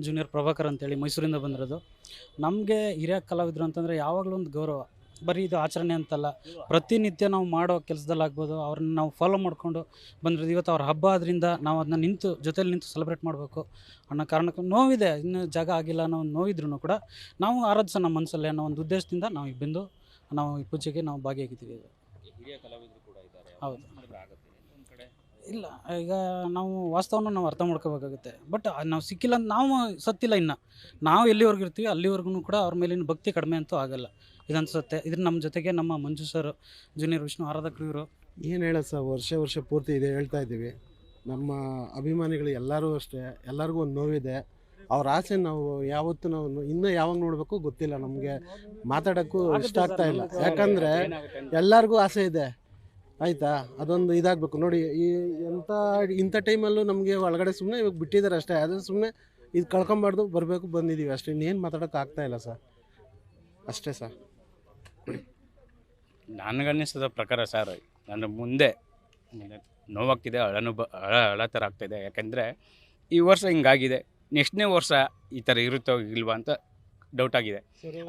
Junior Prabhakar ಅಂತೇಳಿ ಮೈಸೂರಿಂದ ಬಂದಿರೋದು. ನಮಗೆ ಹಿರಿಯ ಕಲಾವಿದರು ಅಂತಂದರೆ ಯಾವಾಗಲೂ ಒಂದು ಗೌರವ. ಬರೀ ಇದು ಆಚರಣೆ ಅಂತಲ್ಲ. ಪ್ರತಿನಿತ್ಯ ನಾವು ಮಾಡೋ ಕೆಲಸದಲ್ಲಾಗ್ಬೋದು ಅವ್ರನ್ನ ನಾವು ಫಾಲೋ ಮಾಡಿಕೊಂಡು ಬಂದಿರೋದು. ಇವತ್ತು ಅವ್ರ ಹಬ್ಬ ಆದ್ದರಿಂದ ನಾವು ಅದನ್ನ ನಿಂತು ಜೊತೆಲಿ ನಿಂತು ಸೆಲೆಬ್ರೇಟ್ ಮಾಡಬೇಕು ಅನ್ನೋ ಕಾರಣಕ್ಕೆ ನೋವಿದೆ. ಇನ್ನು ಜಾಗ ಆಗಿಲ್ಲ ಅನ್ನೋ ಒಂದು ನೋವಿದ್ರೂ ಕೂಡ ನಾವು ಆರಾಧಿಸೋ ನಮ್ಮ ಮನಸ್ಸಲ್ಲಿ ಅನ್ನೋ ಒಂದು ಉದ್ದೇಶದಿಂದ ನಾವು ಈಗ ಬಂದು ನಾವು ಈ ಪೂಜೆಗೆ ನಾವು ಭಾಗಿಯಾಗಿದ್ದೀವಿ. ಹಿರಿಯ ಕಲಾವಿದರು ಕೂಡ ಇದ್ದಾರೆ. ಹೌದು. ಮಾಡಿದ್ರೆ ಆಗುತ್ತೆ ಒಂದ್ ಕಡೆ ಇಲ್ಲ ಈಗ ನಾವು ವಾಸ್ತವನ ನಾವು ಅರ್ಥ ಮಾಡ್ಕೋಬೇಕಾಗುತ್ತೆ. ಬಟ್ ನಾವು ಸಿಕ್ಕಿಲ್ಲ ಅಂತ ನಾವು ಸತ್ತಿಲ್ಲ ಇನ್ನು. ನಾವು ಎಲ್ಲಿವರೆಗೂ ಇರ್ತೀವಿ ಅಲ್ಲಿವರೆಗೂ ಕೂಡ ಅವ್ರ ಮೇಲಿನ ಭಕ್ತಿ ಕಡಿಮೆ ಅಂತೂ ಆಗಲ್ಲ. ಇದನ್ಸುತ್ತೆ ಇದ್ರ ನಮ್ಮ ಜೊತೆಗೆ ನಮ್ಮ ಮಂಜು ಸರ್ ಜೂನಿಯರ್ ವಿಷ್ಣು ಆರಾಧಕರು ಇವರು. ಏನು ಹೇಳೋದು ಸರ್ ವರ್ಷ ವರ್ಷ ಪೂರ್ತಿ ಇದೆ ಹೇಳ್ತಾ ಇದ್ದೀವಿ. ನಮ್ಮ ಅಭಿಮಾನಿಗಳು ಎಲ್ಲರೂ ಅಷ್ಟೇ ಎಲ್ಲರಿಗೂ ಒಂದು ನೋವಿದೆ. ಅವ್ರ ಆಸೆ ನಾವು ಯಾವತ್ತೂ ನಾವು ಇನ್ನೂ ಯಾವಾಗ ನೋಡಬೇಕು ಗೊತ್ತಿಲ್ಲ ನಮಗೆ. ಮಾತಾಡೋಕ್ಕೂ ಇಷ್ಟ ಆಗ್ತಾ ಇಲ್ಲ. ಯಾಕಂದರೆ ಎಲ್ಲರಿಗೂ ಆಸೆ ಇದೆ. ಆಯಿತಾ? ಅದೊಂದು ಇದಾಗಬೇಕು. ನೋಡಿ, ಈ ಎಂಥ ಇಂಥ ಟೈಮಲ್ಲೂ ನಮಗೆ ಒಳಗಡೆ ಸುಮ್ಮನೆ ಇವಾಗ ಬಿಟ್ಟಿದ್ದಾರೆ ಅಷ್ಟೇ. ಅದು ಸುಮ್ಮನೆ ಇದು ಕಳ್ಕೊಂಬಾರ್ದು, ಬರಬೇಕು ಬಂದಿದ್ದೀವಿ ಅಷ್ಟೇ. ಇನ್ನೇನು ಮಾತಾಡೋಕೆ ಆಗ್ತಾ ಇಲ್ಲ ಸರ್. ಅಷ್ಟೇ ಸರ್. ನನಗನ್ನಿಸಿದ ಪ್ರಕಾರ ಸರ್, ನನ್ನ ಮುಂದೆ ನೋವಾಗ್ತಿದೆ ಅಳನು ಬ ಅಳ ಅಳ ಥರ ಆಗ್ತಾಯಿದೆ ಯಾಕೆಂದರೆ ಈ ವರ್ಷ ಹಿಂಗಾಗಿದೆ. ನೆಕ್ಸ್ಟ್ನೇ ವರ್ಷ ಈ ಥರ ಇರುತ್ತೋ ಇಲ್ವಾ ಅಂತ ಡೌಟ್ ಆಗಿದೆ.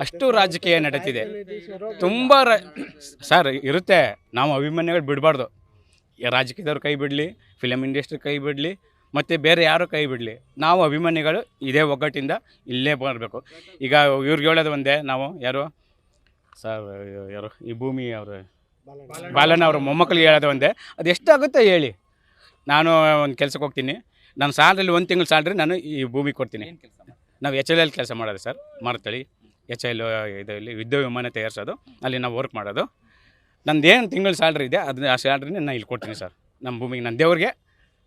ಅಷ್ಟು ರಾಜಕೀಯ ನಡೀತಿದೆ. ತುಂಬ ರ ಸರ್ ಇರುತ್ತೆ. ನಾವು ಅಭಿಮಾನಿಗಳು ಬಿಡಬಾರ್ದು. ರಾಜಕೀಯದವ್ರು ಕೈ ಬಿಡಲಿ ಫಿಲಮ್ ಇಂಡಸ್ಟ್ರಿ ಕೈ ಬಿಡಲಿ ಮತ್ತು ಬೇರೆ ಯಾರು ಕೈ ಬಿಡಲಿ. ನಾವು ಅಭಿಮಾನಿಗಳು ಇದೇ ಒಗ್ಗಟ್ಟಿಂದ ಇಲ್ಲೇ ಬರಬೇಕು. ಈಗ ಇವ್ರಿಗೆ ಹೇಳೋದು ಒಂದೇ ನಾವು ಯಾರು? ಸರ್ ಯಾರು? ಈ ಭೂಮಿ ಅವರು ಬಾಲನ ಅವ್ರ ಮೊಮ್ಮಕ್ಕಳಿಗೆ ಹೇಳೋದು ಒಂದೇ. ಅದು ಎಷ್ಟಾಗುತ್ತೆ ಹೇಳಿ. ನಾನು ಒಂದು ಕೆಲಸಕ್ಕೆ ಹೋಗ್ತೀನಿ. ನಾನು ಸ್ಯಾಲ್ರಿಲಿ ಒಂದು ತಿಂಗಳು ಸಾಲ್ರಿ ನಾನು ಈ ಭೂಮಿ ಕೊಡ್ತೀನಿ. ನಾವು ಎಚ್ ಎಲ್ ಎಲ್ ಕೆಲಸ ಮಾಡೋದು ಸರ್, ಮರತಳಿ. ಎಚ್ ಎಲ್ ಇದರಲ್ಲಿ ಯುದ್ಧ ವಿಮಾನ ತಯಾರಿಸೋದು, ಅಲ್ಲಿ ನಾವು ವರ್ಕ್ ಮಾಡೋದು. ನಂದು ಏನು ತಿಂಗಳ ಸ್ಯಾಲ್ರಿ ಇದೆ ಅದನ್ನ ಆ ಸ್ಯಾಲ್ರಿನ ನಾನು ಇಲ್ಲಿ ಕೊಡ್ತೀನಿ ಸರ್. ನಮ್ಮ ಭೂಮಿಗೆ ನನ್ನ ದೇವ್ರಿಗೆ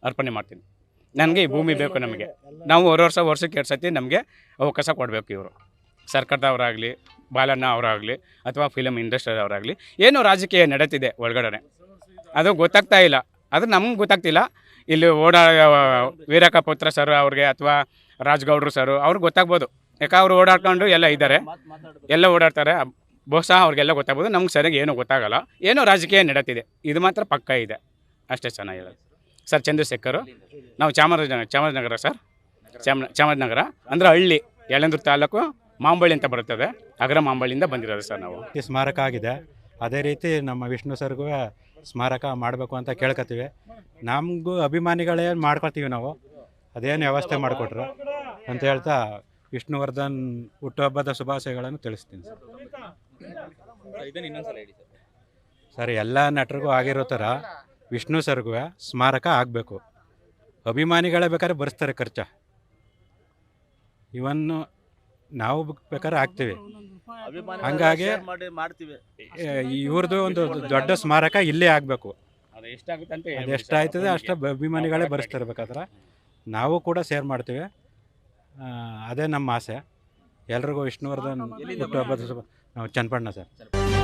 ಅರ್ಪಣೆ ಮಾಡ್ತೀನಿ. ನನಗೆ ಈ ಭೂಮಿ ಬೇಕು ನಮಗೆ. ನಾವು ಹೊರ ವರ್ಷ, ವರ್ಷಕ್ಕೆ ಎರಡು ಸತಿ ನಮಗೆ ಅವಕಾಶ ಕೊಡಬೇಕು ಇವರು. ಸರ್ಕಾರದವರಾಗಲಿ, ಬಾಲಣ್ಣ ಅವರಾಗಲಿ, ಅಥವಾ ಫಿಲಮ್ ಇಂಡಸ್ಟ್ರಿ ಅವರಾಗಲಿ, ಏನೋ ರಾಜಕೀಯ ನಡೀತಿದೆ ಒಳಗಡೆ ಅದು ಗೊತ್ತಾಗ್ತಾ ಇಲ್ಲ. ಅದು ನಮ್ಗೆ ಗೊತ್ತಾಗ್ತಿಲ್ಲ. ಇಲ್ಲಿ ಓಡಾ ವೀರಕ್ಕ ಪುತ್ರ ಸರ್ ಅವ್ರಿಗೆ ಅಥವಾ ರಾಜ್ಗೌಡ್ರು ಸರ್ ಅವ್ರಿಗೆ ಗೊತ್ತಾಗ್ಬೋದು. ಯಾಕೆ ಅವ್ರು ಓಡಾಡ್ಕೊಂಡು ಎಲ್ಲ ಇದ್ದಾರೆ. ಎಲ್ಲ ಓಡಾಡ್ತಾರೆ. ಬಹುಶಃ ಅವ್ರಿಗೆಲ್ಲ ಗೊತ್ತಾಗ್ಬೋದು. ನಮ್ಗೆ ಸರಿಯಾಗಿ ಏನೂ ಗೊತ್ತಾಗಲ್ಲ. ಏನೋ ರಾಜಕೀಯ ನಡೀತಿದೆ. ಇದು ಮಾತ್ರ ಪಕ್ಕ ಇದೆ. ಅಷ್ಟೇ ಚೆನ್ನಾಗಿ ಹೇಳೋದು. ಸರ್, ಚಂದ್ರಶೇಖರ್, ನಾವು ಚಾಮರಾಜನಗರ ಚಾಮರಾಜನಗರ ಸರ್? ಚಾಮ, ಚಾಮರಾಜನಗರ. ಅಂದರೆ ಹಳ್ಳಿ, ಯಳಂದೂರು ತಾಲೂಕು ಮಾಂಬಳ್ಳಿ ಅಂತ ಬರ್ತದೆ. ಅಗ್ರ ಮಾಂಬಳ್ಳಿಯಿಂದ ಬಂದಿರೋದು ಸರ್ ನಾವು. ಈ ಸ್ಮಾರಕ ಆಗಿದೆ. ಅದೇ ರೀತಿ ನಮ್ಮ ವಿಷ್ಣು ಸರ್ಗೂ ಸ್ಮಾರಕ ಮಾಡಬೇಕು ಅಂತ ಕೇಳ್ಕೊತೀವಿ ನಮಗೂ ಅಭಿಮಾನಿಗಳೇ ಮಾಡ್ಕೊತೀವಿ ನಾವು. ಅದೇನು ವ್ಯವಸ್ಥೆ ಮಾಡಿಕೊಟ್ರು ಅಂತ ಹೇಳ್ತಾ ವಿಷ್ಣುವರ್ಧನ್ ಹುಟ್ಟುಹಬ್ಬದ ಶುಭಾಶಯಗಳನ್ನು ತಿಳಿಸ್ತೀನಿ ಸರ್. ಸರ್ ಎಲ್ಲ ನಟರಿಗೂ ಆಗಿರೋ ಥರ ವಿಷ್ಣು ಸರ್ಗೂ ಸ್ಮಾರಕ ಆಗಬೇಕು. ಅಭಿಮಾನಿಗಳೇ ಬೇಕಾದ್ರೆ ಬರೆಸ್ತಾರೆ ಖರ್ಚ. ಇವನ್ನು ನಾವು ಬೇಕಾದ್ರೆ ಆಗ್ತೀವಿ. ಹಂಗಾಗಿ ಇವ್ರದ್ದು ಒಂದು ದೊಡ್ಡ ಸ್ಮಾರಕ ಇಲ್ಲೇ ಆಗಬೇಕು. ಅದು ಎಷ್ಟಾಗುತ್ತೆ ಅಂತ ಅದು ಎಷ್ಟಾಯ್ತದೆ ಅಷ್ಟು ಅಭಿಮಾನಿಗಳೇ ಬರೆಸ್ತಾರೆ ಬೇಕಾದ್ರೆ ನಾವು ಕೂಡ ಶೇರ್ ಮಾಡ್ತೀವಿ. ಆ, ಅದೇ ನಮ್ಮ ಆಸೆ. ಎಲ್ರಿಗೂ ವಿಷ್ಣುವರ್ಧನ್ ಹುಟ್ಟುಹಬ್ಬದ ಶುಭ ನಾವು ಚನ್ನಪಣ್ಣ ಸರ್.